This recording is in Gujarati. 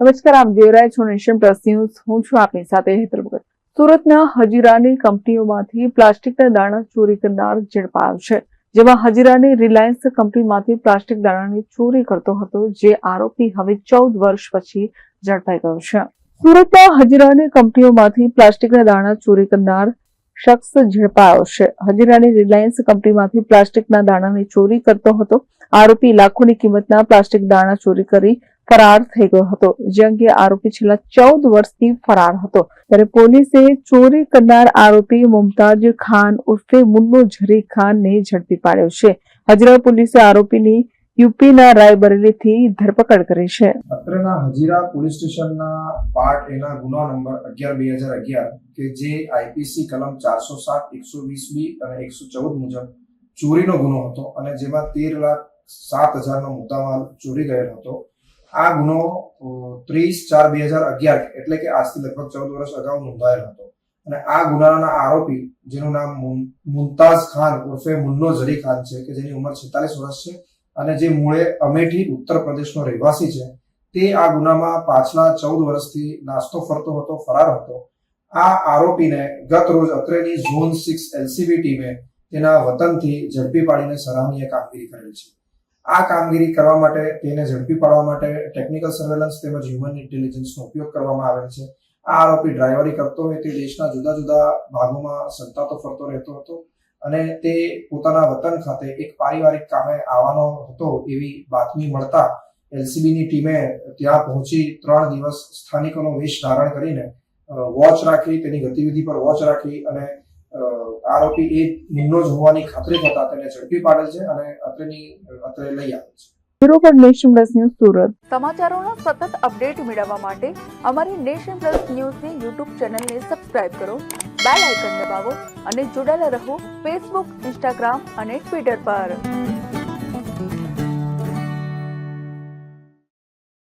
નમસ્કાર, આપ જોઈ છો નેશન પ્લસ ન્યૂઝ. હું છું આપની સાથે હેતર ભગત. સુરતના હજીરાની કંપનીઓમાંથી પ્લાસ્ટિકના દાણા ચોરી કરનાર ઝડપાયો છે. જેમાં હજીરાની રિલાયન્સ કંપનીમાંથી પ્લાસ્ટિક દાણાની ચોરી કરતો હતો, જે આરોપી હવે ચૌદ વર્ષ પછી ઝડપાઈ ગયો છે. સુરતના હજીરાની કંપનીઓમાંથી પ્લાસ્ટિકના દાણા ચોરી કરનાર શખ્સ ઝડપાયો છે. હજીરાની રિલાયન્સ કંપનીમાંથી પ્લાસ્ટિકના દાણાની ચોરી કરતો હતો. આરોપી લાખોની કિંમતના પ્લાસ્ટિક દાણા ચોરી કરી ફરાર થઈ ગયો હતો. જે અંગે આરોપી છેલ્લા ચૌદ વર્ષથી ફરાર હતો. ત્યારે પોલીસે ચોરી કરનાર આરોપી મુમતાજ ખાન ઉર્ફે મુન્નો ઝરી ખાનને ઝડપી પાડ્યો છે. હજીરા પોલીસે આરોપીની યુપીના રાયબરેલીથી ધરપકડ કરી છે. અત્રના હજીરા પોલીસ સ્ટેશનના પાર્ટ એના ગુનો નંબર અગિયાર બે હજાર અગિયાર કે જે આઈપીસી કલમ ચારસો સાત, એકસો વીસ બી અને એકસો ચૌદ મુજબ ચોરીનો ગુનો હતો અને જેમાં તેર લાખ સાત હજારનો મુદ્દામાલ ચોરી ગયેલ હતો. આ ગુનો ત્રીસ ચાર બે હજાર અગિયાર એટલે કે આજથી લગભગ ચૌદ વર્ષ અગાઉ નોંધાયેલ હતો. અને આ ગુનાના આરોપી, જેનું નામ મુમતાઝ ખાન ઉર્ફે મુન્નો ઝરી ખાન છે, કે જેની ઉંમર છેતાલીસ વર્ષ છે, અને જે મૂળે અમેઠી ઉત્તર પ્રદેશનો રહેવાસી છે, તે આ ગુનામાં પાછલા ચૌદ વર્ષથી નાસ્તો ફરતો હતો, ફરાર હતો. આ આરોપીને ગત રોજ અત્રેની ઝોન સિક્સ એલસીબી ટીમે તેના વતનથી ઝડપી પાડીને સરાહનીય કામગીરી કરેલ છે. આ કામગીરી કરવા માટે, તેને ઝડપી પાડવા માટે ટેકનિકલ સર્વેલન્સ તેમજ હ્યુમન ઇન્ટેલિજન્સનો ઉપયોગ કરવામાં આવેલ છે. આ આરોપી ડ્રાઈવરી કરતો હોય તે દેશના જુદા જુદા ભાગોમાં સંતાતો ફરતો રહેતો હતો અને તે પોતાના વતન ખાતે એક પારિવારિક કામે આવવાનો હતો એવી બાતમી મળતા એલસીબીની ટીમે ત્યાં પહોંચી ત્રણ દિવસ સ્થાનિકોનો વેશ ધારણ કરીને વોચ રાખી, તેની ગતિવિધિ પર વોચ રાખી અને આરોપી એ નિમ્નો જ હોવાની ખાતરી થતા તેને ઝડપી પાડે છે અને અત્રેની અત્રે લઈ આવે છે. Bureau for nation plus news Surat. સમાચારોનો સતત અપડેટ મેળવવા માટે અમારી નેશન પ્લસ ન્યૂઝની યુટ્યુબ ચેનલને સબસ્ક્રાઇબ કરો બેલ આઇકન દબાવો અને જોડાયેલા રહો ફેસબુક ઇન્સ્ટાગ્રામ અને ટ્વિટર પર.